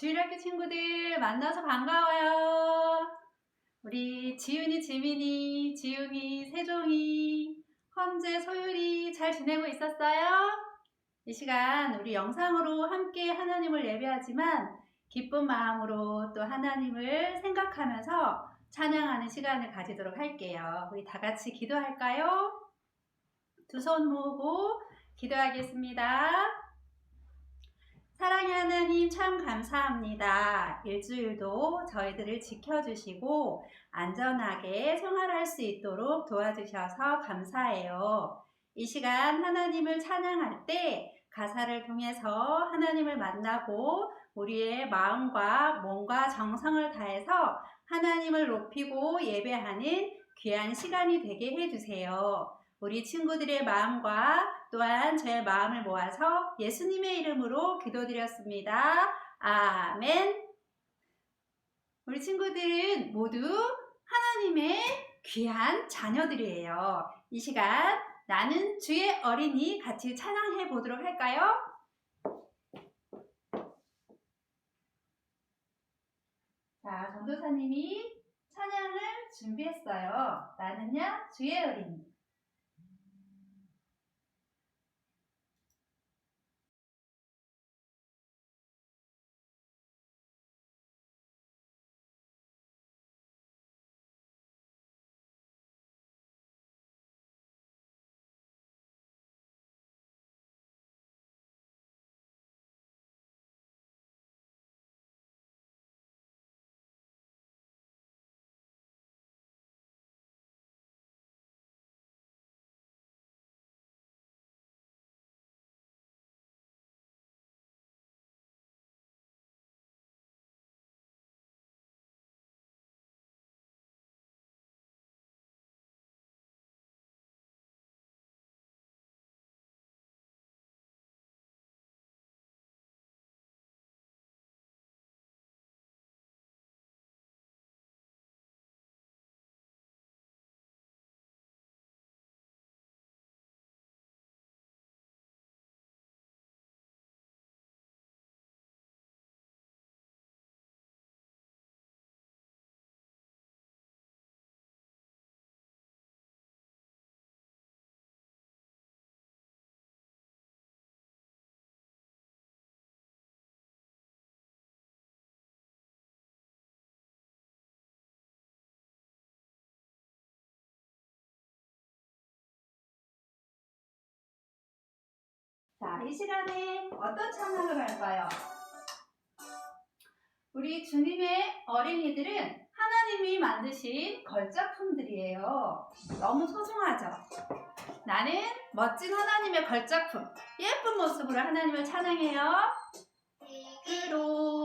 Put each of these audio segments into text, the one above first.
주일학교 친구들 만나서 반가워요. 우리 지윤이, 지민이, 지웅이, 세종이, 헌재, 소율이 잘 지내고 있었어요? 이 시간 우리 영상으로 함께 하나님을 예배하지만 기쁜 마음으로 또 하나님을 생각하면서 찬양하는 시간을 가지도록 할게요. 우리 다 같이 기도할까요? 두 손 모으고 기도하겠습니다. 사랑의 하나님 참 감사합니다. 일주일도 저희들을 지켜주시고 안전하게 생활할 수 있도록 도와주셔서 감사해요. 이 시간 하나님을 찬양할 때 가사를 통해서 하나님을 만나고 우리의 마음과 몸과 정성을 다해서 하나님을 높이고 예배하는 귀한 시간이 되게 해주세요. 우리 친구들의 마음과 또한 저의 마음을 모아서 예수님의 이름으로 기도드렸습니다. 아멘. 우리 친구들은 모두 하나님의 귀한 자녀들이에요. 이 시간 나는 주의 어린이 같이 찬양해 보도록 할까요? 자, 전도사님이 찬양을 준비했어요. 나는야 주의 어린이. 자, 이 시간에 어떤 찬양을 할까요? 우리 주님의 어린이들은 하나님이 만드신 걸작품들이에요. 너무 소중하죠? 나는 멋진 하나님의 걸작품, 예쁜 모습으로 하나님을 찬양해요. 흙으로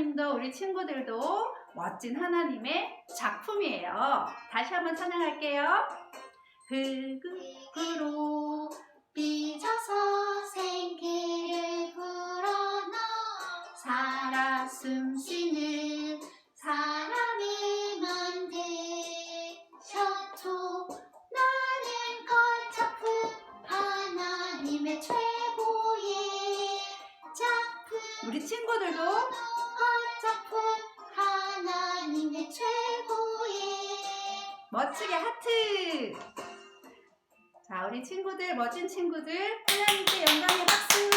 전도사님도 우리 친구들도 멋진 하나님의 작품이에요. 다시 한번 찬양할게요. 흙으로 빚어서 생기를 불어넣어 살아 숨쉬는 사람이 만드셔도 나는 걸작품 하나님의 최고의 작품 우리 친구들도 멋지게 하트 자 우리 친구들 멋진 친구들 하나님께 영광의 박수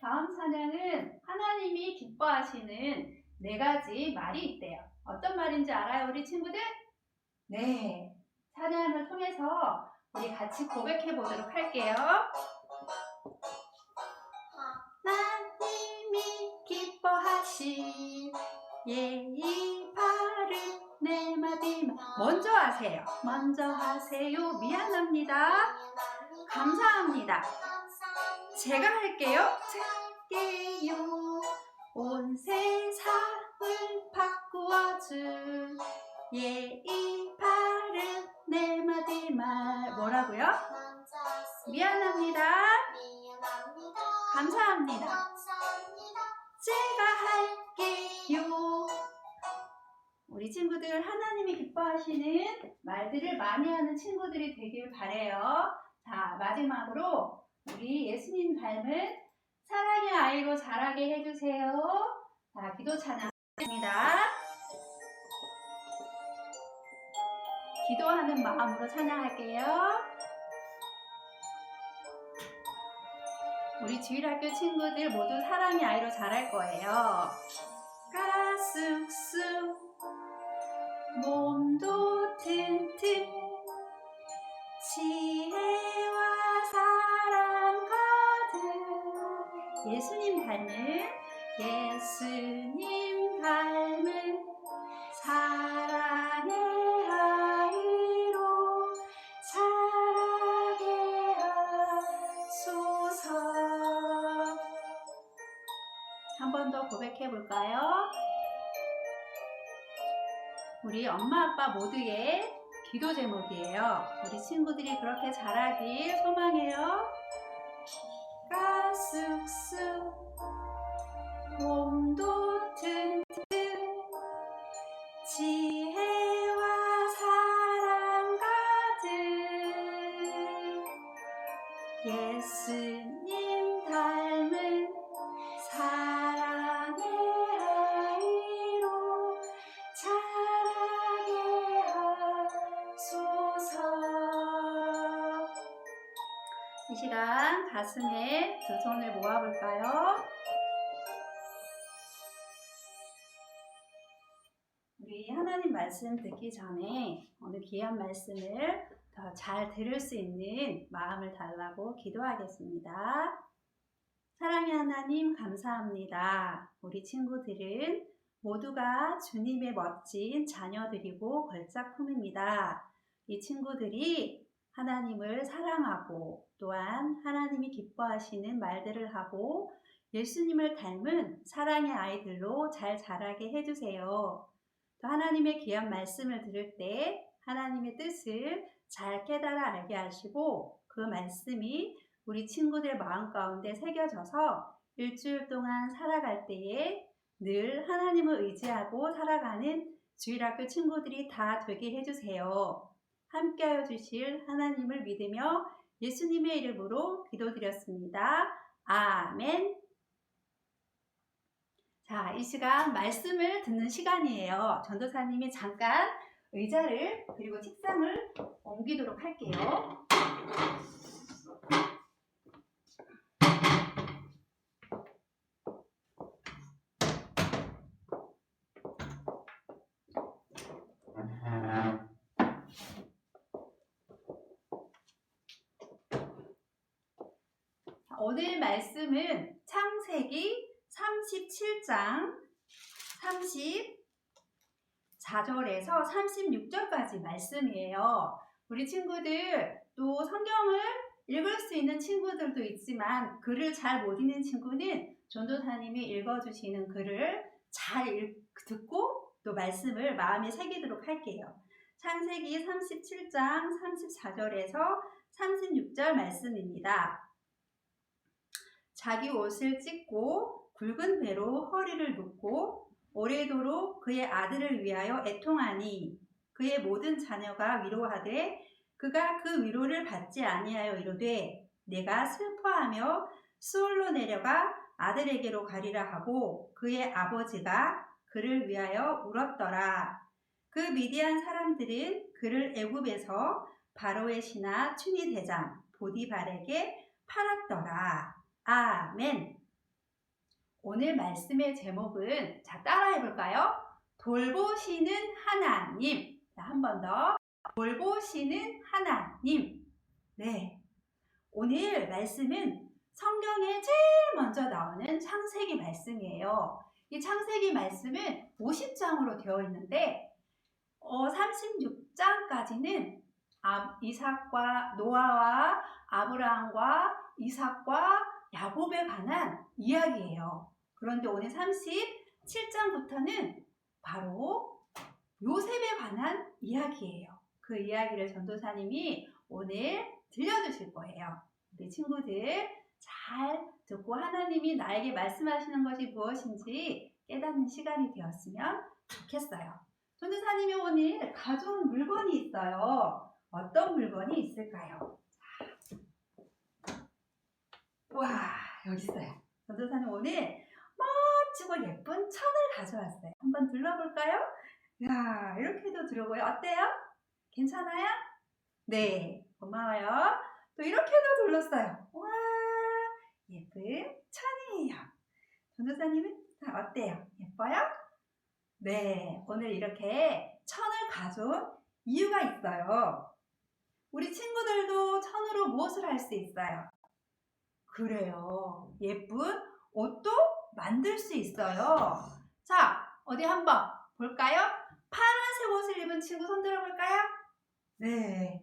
다음 찬양은 하나님이 기뻐하시는 네 가지 말이 있대요. 어떤 말인지 알아요, 우리 친구들? 네. 찬양을 통해서 우리 같이 고백해 보도록 할게요. 하세요. 먼저 하세요. 미안합니다. 감사합니다. 제가 할게요. 할게요. 온 세상을 바꾸어준 예의 바른 네 마디 말 뭐라고요? 미안합니다. 감사합니다. 제가 할게요. 우리 친구들 하나님이 기뻐하시는 말들을 많이 하는 친구들이 되길 바래요. 자, 마지막으로 우리 예수님 닮은 사랑의 아이로 자라게 해주세요. 자, 기도 찬양입니다. 기도하는 마음으로 찬양할게요. 우리 주일학교 친구들 모두 사랑의 아이로 자랄 거예요. 가쑥쑥 몸도 튼튼 지혜와 사랑 가득 예수님 닮은 예수님 닮은 우리 엄마 아빠 모두의 기도 제목이에요. 우리 친구들이 그렇게 자라길 소망해요. 가쑥쑥 몸도 튼튼 지혜와 사랑 가득 예수 가슴에 두 손을 모아볼까요? 우리 하나님 말씀 듣기 전에 오늘 귀한 말씀을 더 잘 들을 수 있는 마음을 달라고 기도하겠습니다. 사랑의 하나님 감사합니다. 우리 친구들은 모두가 주님의 멋진 자녀들이고 걸작품입니다. 이 친구들이 하나님을 사랑하고 또한 하나님이 기뻐하시는 말들을 하고 예수님을 닮은 사랑의 아이들로 잘 자라게 해주세요. 또 하나님의 귀한 말씀을 들을 때 하나님의 뜻을 잘 깨달아 알게 하시고 그 말씀이 우리 친구들 마음 가운데 새겨져서 일주일 동안 살아갈 때에 늘 하나님을 의지하고 살아가는 주일학교 친구들이 다 되게 해주세요. 함께하여 주실 하나님을 믿으며 예수님의 이름으로 기도드렸습니다. 아멘. 자, 이 시간 말씀을 듣는 시간이에요. 전도사님이 잠깐 의자를 그리고 책상을 옮기도록 할게요. 오늘 말씀은 창세기 37장 34절에서 36절까지 말씀이에요. 우리 친구들 또 성경을 읽을 수 있는 친구들도 있지만 글을 잘 못 읽는 친구는 전도사님이 읽어주시는 글을 잘 읽- 듣고 또 말씀을 마음에 새기도록 할게요. 창세기 37장 34절에서 36절 말씀입니다. 자기 옷을 찢고 굵은 배로 허리를 묶고 오래도록 그의 아들을 위하여 애통하니 그의 모든 자녀가 위로하되 그가 그 위로를 받지 아니하여 이르되 내가 슬퍼하며 수월로 내려가 아들에게로 가리라 하고 그의 아버지가 그를 위하여 울었더라. 그 미디안 사람들은 그를 애굽에서 바로의 신하 춘희 대장 보디발에게 팔았더라. 아멘. 오늘 말씀의 제목은 자 따라해 볼까요? 돌보시는 하나님. 자, 한번 더. 돌보시는 하나님. 네. 오늘 말씀은 성경에 제일 먼저 나오는 창세기 말씀이에요. 이 창세기 말씀은 50장으로 되어 있는데 어, 36장까지는 아, 이삭과 노아와 아브라함과 이삭과 야곱에 관한 이야기예요. 그런데 오늘 37장부터는 바로 요셉에 관한 이야기예요. 그 이야기를 전도사님이 오늘 들려주실 거예요. 우리 친구들 잘 듣고 하나님이 나에게 말씀하시는 것이 무엇인지 깨닫는 시간이 되었으면 좋겠어요. 전도사님이 오늘 가져온 물건이 있어요. 어떤 물건이 있을까요? 와, 여기 있어요. 전도사님 오늘 멋지고 예쁜 천을 가져왔어요. 한번 둘러볼까요? 야, 이렇게도 들어보요 어때요? 괜찮아요? 네, 고마워요. 또 이렇게도 둘렀어요. 와, 예쁜 천이에요. 전도사님은 어때요? 예뻐요? 네, 오늘 이렇게 천을 가져온 이유가 있어요. 우리 친구들도 천으로 무엇을 할 수 있어요? 그래요. 예쁜 옷도 만들 수 있어요. 자, 어디 한번 볼까요? 파란색 옷을 입은 친구 손 들어볼까요? 네.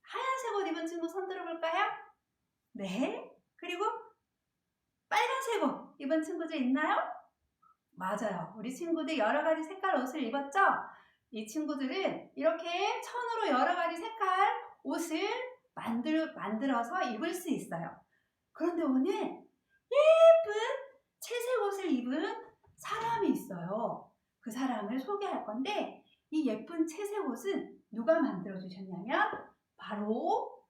하얀색 옷 입은 친구 손 들어볼까요? 네. 그리고 빨간색 옷 입은 친구들 있나요? 맞아요. 우리 친구들 여러 가지 색깔 옷을 입었죠? 이 친구들은 이렇게 천으로 여러 가지 색깔 옷을 만들, 만들어서 입을 수 있어요. 그런데 오늘 예쁜 채색 옷을 입은 사람이 있어요. 그 사람을 소개할 건데 이 예쁜 채색 옷은 누가 만들어 주셨냐면 바로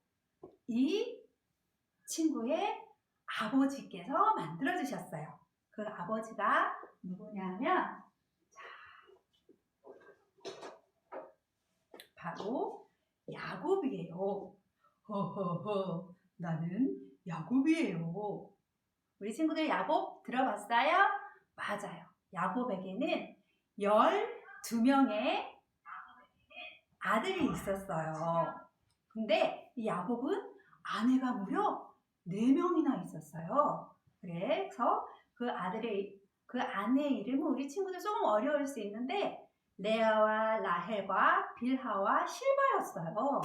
이 친구의 아버지께서 만들어 주셨어요. 그 아버지가 누구냐면 자, 바로 야곱이에요. 허허허 나는 야곱이에요. 우리 친구들 야곱 들어봤어요? 맞아요. 야곱에게는 12명의 아들이 있었어요. 근데 이 야곱은 아내가 무려 4명이나 있었어요. 그래서 그 아들의 그 아내의 이름은 우리 친구들 조금 어려울 수 있는데 레아와 라헬과 빌하와 실바였어요.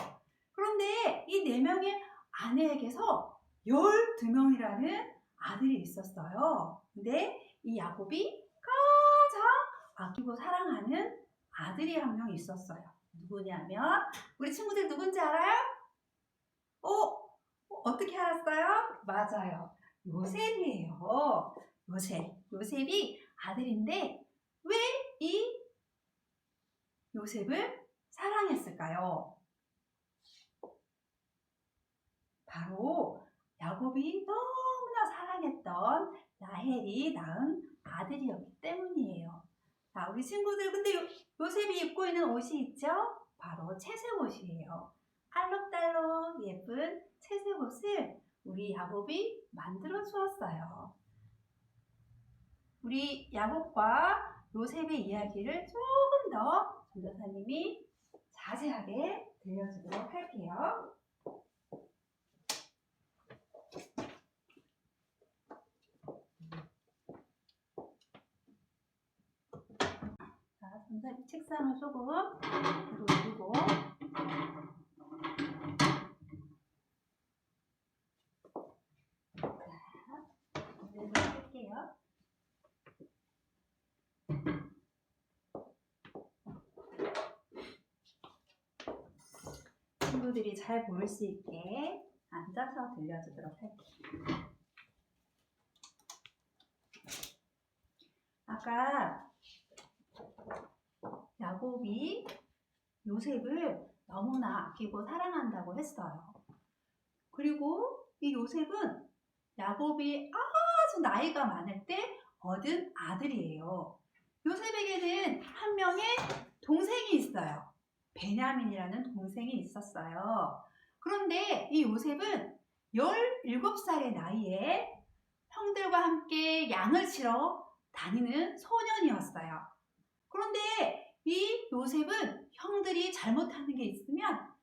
그런데 이네 명의 아내에게서 12명이라는 아들이 있었어요. 근데 이 야곱이 가장 아끼고 사랑하는 아들이 한 명 있었어요. 누구냐면 우리 친구들 누군지 알아요? 어? 어떻게 알았어요? 맞아요. 요셉이에요. 요셉. 요셉이 아들인데 왜 이 요셉을 사랑했을까요? 바로 야곱이 너무나 사랑했던 라헬이 낳은 아들이었기 때문이에요. 자, 우리 친구들 근데 요, 요셉이 입고 있는 옷이 있죠? 바로 채색 옷이에요. 알록달록 예쁜 채색 옷을 우리 야곱이 만들어 주었어요. 우리 야곱과 요셉의 이야기를 조금 더 전도사님이 자세하게 들려주도록 할게요. 자, 전도사님 책상을 조금 할게요. 친구들이 잘 보일 수 있게 앉아서 들려주도록 할게요. 아까 야곱이 요셉을 너무나 아끼고 사랑한다고 했어요. 그리고 이 요셉은 야곱이 아주 나이가 많을 때 얻은 아들이에요. 요셉에게는 한 명의 동생이 있어요. 베냐민이라는 동생이 있었어요. 그런데 이 요셉은 17살의 나이에 형들과 함께 양을 치러 다니는 소년이었어요. 그런데 이 요셉은 형들이 잘못하는 게 있으면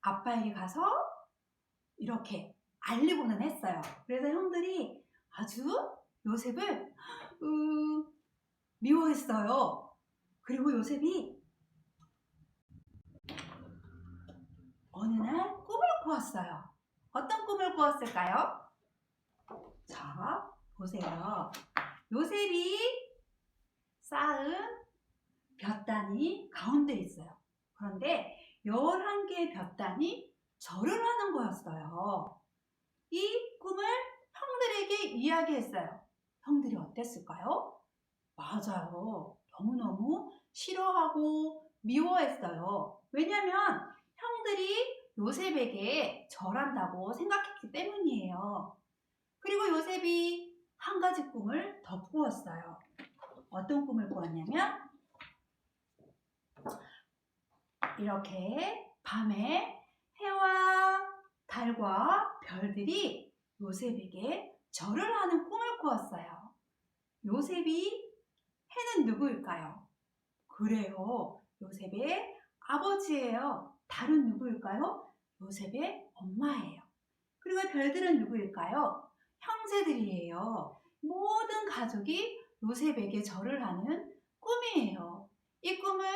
아빠에게 가서 이렇게 알리고는 했어요. 그래서 형들이 아주 요셉을 음, 미워했어요. 그리고 요셉이 어느 꾸었어요. 어떤 꿈을 꾸었을까요? 자, 보세요. 요셉이 쌓은 볕단이 가운데 있어요. 그런데 11개의 볕단이 절을 하는 거였어요. 이 꿈을 형들에게 이야기했어요. 형들이 어땠을까요? 맞아요. 너무너무 싫어하고 미워했어요. 왜냐면 형들이 요셉에게 절한다고 생각했기 때문이에요. 그리고 요셉이 한 가지 꿈을 더 꾸었어요. 어떤 꿈을 꾸었냐면 이렇게 밤에 해와 달과 별들이 요셉에게 절을 하는 꿈을 꾸었어요. 요셉이 해는 누구일까요? 그래요. 요셉의 아버지예요. 달은 누구일까요? 요셉의 엄마예요. 그리고 별들은 누구일까요? 형제들이에요. 모든 가족이 요셉에게 절을 하는 꿈이에요. 이 꿈을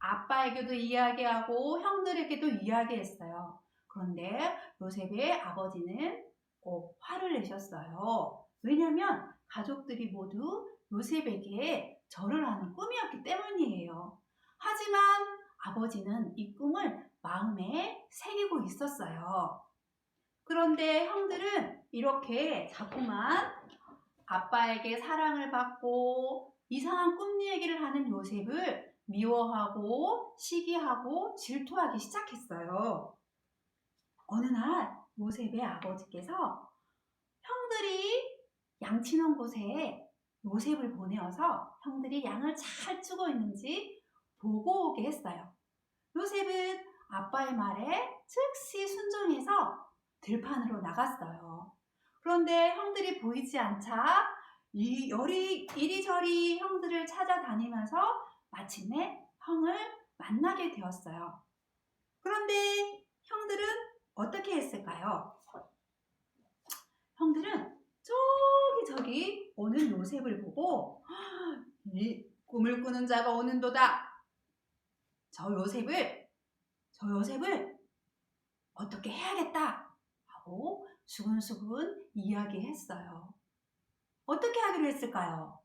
아빠에게도 이야기하고 형들에게도 이야기했어요. 그런데 요셉의 아버지는 꼭 화를 내셨어요. 왜냐하면 가족들이 모두 요셉에게 절을 하는 꿈이었기 때문이에요. 하지만 아버지는 이 꿈을 마음에 새기고 있었어요. 그런데 형들은 이렇게 자꾸만 아빠에게 사랑을 받고 이상한 꿈 얘기를 하는 요셉을 미워하고 시기하고 질투하기 시작했어요. 어느 날 요셉의 아버지께서 형들이 양치는 곳에 요셉을 보내어서 형들이 양을 잘 찌고 있는지 보고 오게 했어요. 요셉은 아빠의 말에 즉시 순종해서 들판으로 나갔어요. 그런데 형들이 보이지 않자 이 열이 이리저리 형들을 찾아다니면서 마침내 형을 만나게 되었어요. 그런데 형들은 어떻게 했을까요? 형들은 저기 저기 오는 요셉을 보고 이 꿈을 꾸는 자가 오는도다. 저 요셉을 저 요셉을 어떻게 해야겠다 하고 수근수근 이야기했어요. 어떻게 하기로 했을까요?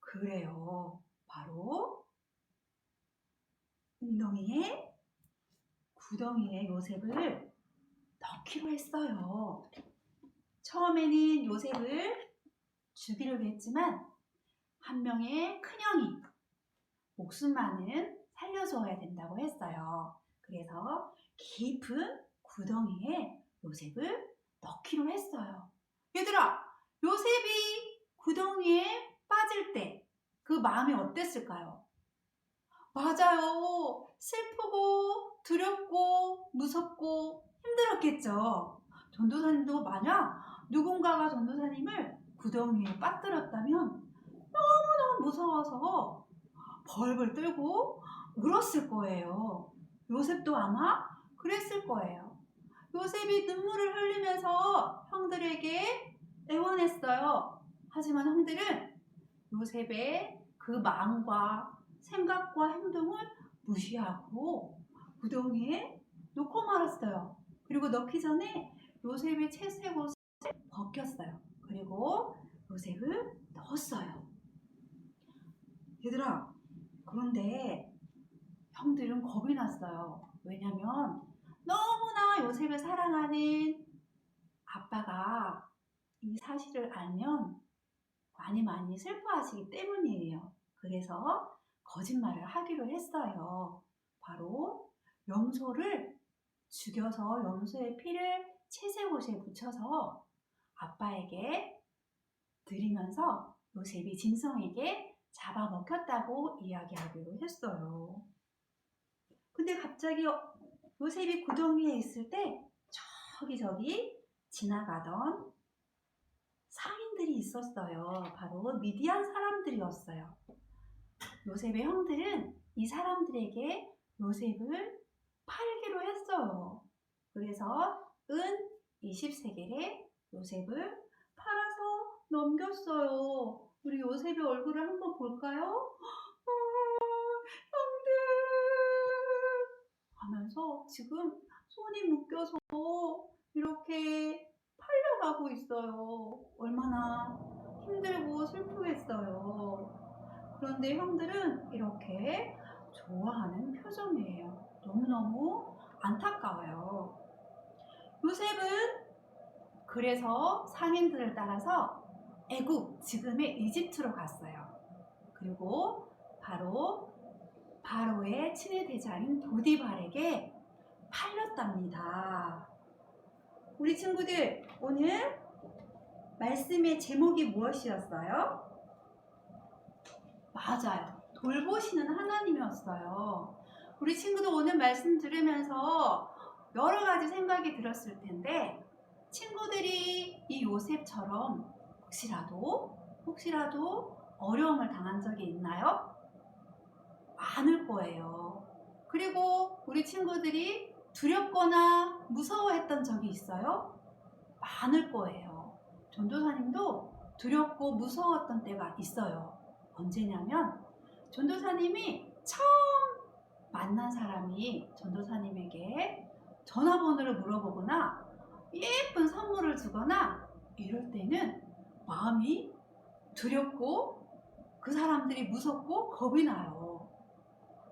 그래요. 바로 웅덩이에 구덩이에 요셉을 넣기로 했어요. 처음에는 요셉을 죽이려고 했지만 한 명의 큰형이 목숨만은 살려줘야 된다고 했어요. 그래서 깊은 구덩이에 요셉을 넣기로 했어요. 얘들아, 요셉이 구덩이에 빠질 때 그 마음이 어땠을까요? 맞아요. 슬프고 두렵고 무섭고 힘들었겠죠. 전도사님도 만약 누군가가 전도사님을 구덩이에 빠뜨렸다면 너무너무 무서워서 벌벌 떨고 울었을 거예요. 요셉도 아마 그랬을 거예요. 요셉이 눈물을 흘리면서 형들에게 애원했어요. 하지만 형들은 요셉의 그 마음과 생각과 행동을 무시하고 구덩이에 놓고 말았어요. 그리고 넣기 전에 요셉의 채색 옷을 벗겼어요. 그리고 요셉을 넣었어요. 얘들아, 그런데 형들은 겁이 났어요. 왜냐면 너무나 요셉을 사랑하는 아빠가 이 사실을 알면 많이 많이 슬퍼하시기 때문이에요. 그래서 거짓말을 하기로 했어요. 바로 염소를 죽여서 염소의 피를 채색 옷에 묻혀서 아빠에게 드리면서 요셉이 짐승에게 잡아먹혔다고 이야기하기로 했어요. 근데 갑자기 요셉이 구덩이에 있을 때 저기 저기 지나가던 상인들이 있었어요. 바로 미디안 사람들이었어요. 요셉의 형들은 이 사람들에게 요셉을 팔기로 했어요. 그래서 은 20세겔에 요셉을 팔아서 넘겼어요. 우리 요셉의 얼굴을 한번 볼까요? 아, 형들! 하면서 지금 손이 묶여서 이렇게 팔려가고 있어요. 얼마나 힘들고 슬프겠어요. 그런데 형들은 이렇게 좋아하는 표정이에요. 너무너무 안타까워요. 요셉은 그래서 상인들을 따라서 애국, 지금의 이집트로 갔어요. 그리고 바로 바로의 친위 대장인 도디발에게 팔렸답니다. 우리 친구들 오늘 말씀의 제목이 무엇이었어요? 맞아요. 돌보시는 하나님이었어요. 우리 친구들 오늘 말씀 들으면서 여러 가지 생각이 들었을 텐데 친구들이 이 요셉처럼 혹시라도 혹시라도 어려움을 당한 적이 있나요? 많을 거예요. 그리고 우리 친구들이 두렵거나 무서워했던 적이 있어요? 많을 거예요. 전도사님도 두렵고 무서웠던 때가 있어요. 언제냐면 전도사님이 처음 만난 사람이 전도사님에게 전화번호를 물어보거나 예쁜 선물을 주거나 이럴 때는 마음이 두렵고 그 사람들이 무섭고 겁이 나요.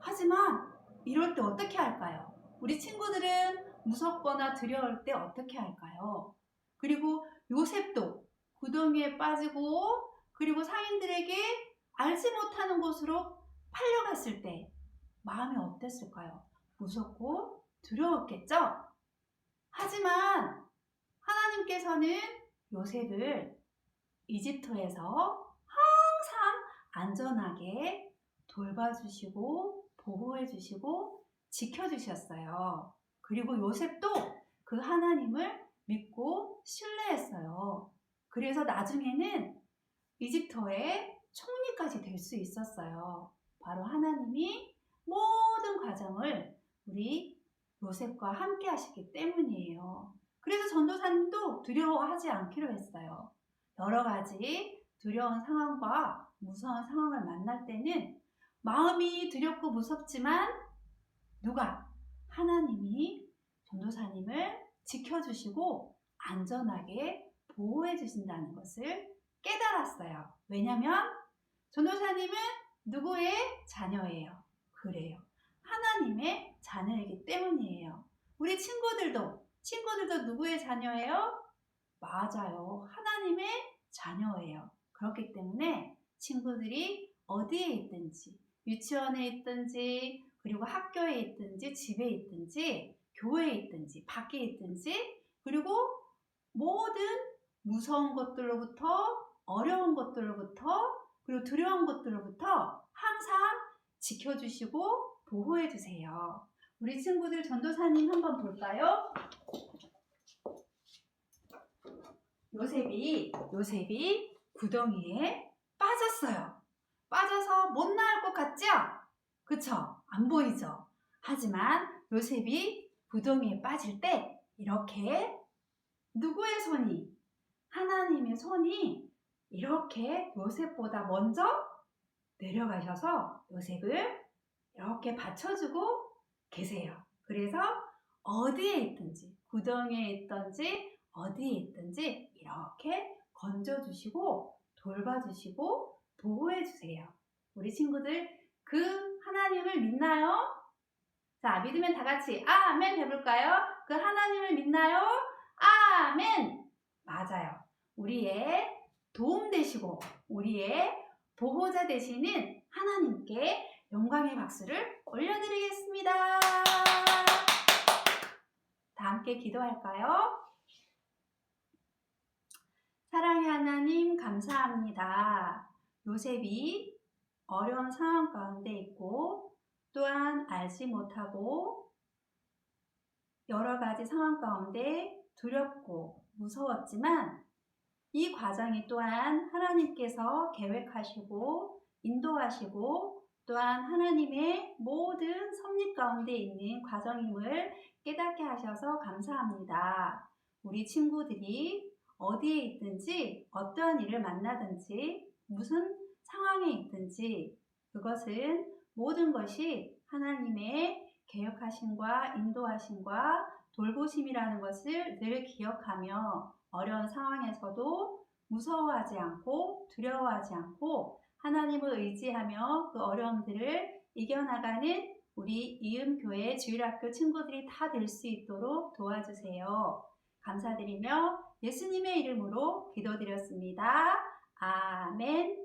하지만 이럴 때 어떻게 할까요? 우리 친구들은 무섭거나 두려울 때 어떻게 할까요? 그리고 요셉도 구덩이에 빠지고 그리고 상인들에게 알지 못하는 곳으로 팔려갔을 때 마음이 어땠을까요? 무섭고 두려웠겠죠? 하지만 하나님께서는 요셉을 이집트에서 항상 안전하게 돌봐주시고 보호해주시고 지켜주셨어요. 그리고 요셉도 그 하나님을 믿고 신뢰했어요. 그래서 나중에는 이집트의 총리까지 될 수 있었어요. 바로 하나님이 모든 과정을 우리 요셉과 함께 하시기 때문이에요. 그래서 전도사님도 두려워하지 않기로 했어요. 여러 가지 두려운 상황과 무서운 상황을 만날 때는 마음이 두렵고 무섭지만 누가 하나님이 전도사님을 지켜주시고 안전하게 보호해 주신다는 것을 깨달았어요. 왜냐면 전도사님은 누구의 자녀예요? 그래요. 하나님의 자녀이기 때문이에요. 우리 친구들도 친구들도 누구의 자녀예요? 맞아요. 하나님의 자녀예요. 그렇기 때문에 친구들이 어디에 있든지 유치원에 있든지 그리고 학교에 있든지 집에 있든지 교회에 있든지 밖에 있든지 그리고 모든 무서운 것들로부터 어려운 것들로부터 그리고 두려운 것들로부터 항상 지켜주시고 보호해주세요. 우리 친구들 전도사님 한번 볼까요? 요셉이 요셉이 구덩이에 빠졌어요. 빠져서 못 나올 것 같죠? 그쵸? 안 보이죠? 하지만 요셉이 구덩이에 빠질 때 이렇게 누구의 손이 하나님의 손이 이렇게 요셉보다 먼저 내려가셔서 요셉을 이렇게 받쳐주고 계세요. 그래서 어디에 있든지 구덩이에 있든지 어디에 있든지 이렇게 건져주시고 돌봐주시고 보호해주세요. 우리 친구들 그 하나님을 믿나요? 자, 믿으면 다 같이 아멘 해볼까요? 그 하나님을 믿나요? 아멘! 맞아요. 우리의 도움 되시고 우리의 보호자 되시는 하나님께 영광의 박수를 올려드리겠습니다. 다 함께 기도할까요? 사랑의 하나님 감사합니다. 요셉이 어려운 상황 가운데 있고 또한 알지 못하고 여러 가지 상황 가운데 두렵고 무서웠지만 이 과정이 또한 하나님께서 계획하시고 인도하시고 또한 하나님의 모든 섭리 가운데 있는 과정임을 깨닫게 하셔서 감사합니다. 우리 친구들이 어디에 있든지 어떠한 일을 만나든지 무슨 상황에 있든지 그것은 모든 것이 하나님의 계획하심과 인도하심과 돌보심이라는 것을 늘 기억하며 어려운 상황에서도 무서워하지 않고 두려워하지 않고 하나님을 의지하며 그 어려움들을 이겨나가는 우리 이음교회 주일학교 친구들이 다 될 수 있도록 도와주세요. 감사드리며 예수님의 이름으로 기도드렸습니다. 아멘.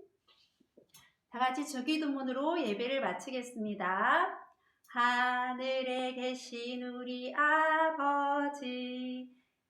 다 같이 주기도문으로 예배를 마치겠습니다. 하늘에 계신 우리 아버지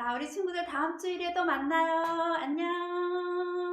자, 우리 친구들 다음 주일에 또 만나요. 안녕.